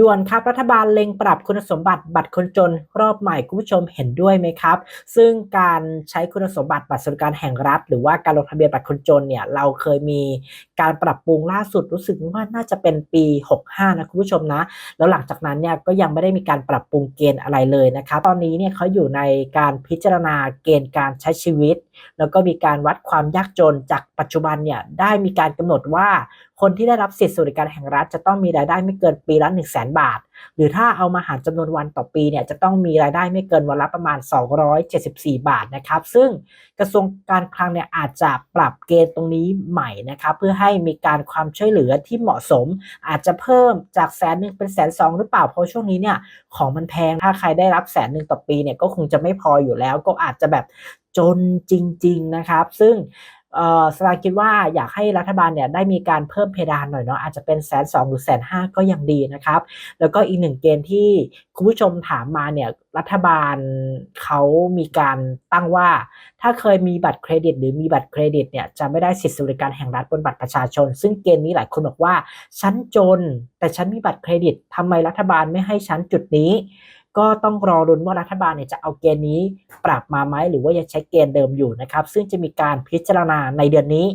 ด่วนครับรัฐบาลเล็งปรับคุณสมบัติบัตรคนจนรอบใหม่คุณผู้ชมเห็นด้วยไหมครับ ซึ่งการใช้คุณสมบัติบัตรสวัสดิการแห่งรัฐ หรือว่าการลงทะเบียนบัตรคนจนเนี่ยเราเคยมีการปรับปรุงล่าสุดรู้สึกว่าน่าจะเป็นปี 65 นะคุณผู้ชมนะ แล้วหลังจากนั้นเนี่ยก็ยังไม่ได้มีการปรับปรุงเกณฑ์อะไรเลยนะครับตอนนี้เนี่ยเขาอยู่ในการพิจารณาเกณฑ์การใช้ชีวิต แล้วก็มีการวัดความยากจนจากปัจจุบันเนี่ยได้มีการกำหนดว่าคนที่ได้รับสิทธิสวัสดิการแห่งรัฐ จะต้องมีรายได้ไม่เกินปีละ1 0 0 0 0แบาท หรือถ้าเอามาหารจำนวนวันต่อปีเนี่ยจะต้องมีรายได้ไม่เกินวันละประมาณ 274 บาทนะครับ ซึ่งกระทรวงการคลังเนี่ยอาจจะปรับเกณฑ์ตรงนี้ใหม่นะครับเพื่อให้มีการความช่วยเหลือที่เหมาะสม อาจจะเพิ่มจากแสนหนึ่งเป็นแสนสองหรือเปล่าเพราะช่วงนี้เนี่ยของมันแพงถ้าใครได้รับแสนหนึ่งต่อปีเนี่ยก็คงจะไม่พออยู่แล้วก็อาจจะแบบจนจริง ๆ นะครับ ซึ่ง สตาคิดว่าอยากให้รัฐบาลเนี่ยได้มีการเพิ่มเพดานหน่อยเนาะอาจจะเป็นแสนสองหรือแสนห้าก็ยังดีนะครับ แล้วก็อีกหนึ่งเกณฑ์ที่คุณผู้ชมถามมาเนี่ยรัฐบาลเขามีการตั้งว่า ถ้าเคยมีบัตรเครดิต หรือมีบัตรเครดิตเนี่ยจะไม่ได้สิทธิสวัสดิการแห่งรัฐบนบัตรประชาชน ซึ่งเกณฑ์นี้หลายคนบอกว่าฉันจน แต่ฉันมีบัตรเครดิตทำไมรัฐบาลไม่ให้ฉันจุดนี้ ก็ต้องรอรุนว่ารัฐบาลเนี่ยจะเอาเกณฑ์นี้ปรับมาไหมหรือว่ายังใช้เกณฑ์เดิมอยู่นะครับ ซึ่งจะมีการพิจารณาในเดือนนี้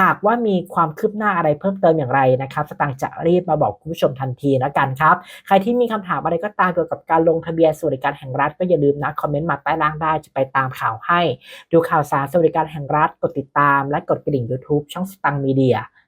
หากว่ามีความคืบหน้าอะไรเพิ่มเติมอย่างไรนะครับ สตางค์จะรีบมาบอกคุณผู้ชมทันทีแล้วกันครับ ใครที่มีคำถามอะไรก็ตามเกี่ยวกับการลงทะเบียนสวัสดิการแห่งรัฐก็อย่าลืมนะคอมเมนต์มาใต้ล่างได้จะไปตามข่าวให้ ดูข่าวสารสวัสดิการแห่งรัฐกดติดตาม และกดกระดิ่ง YouTube ช่องสตังค์มีเดีย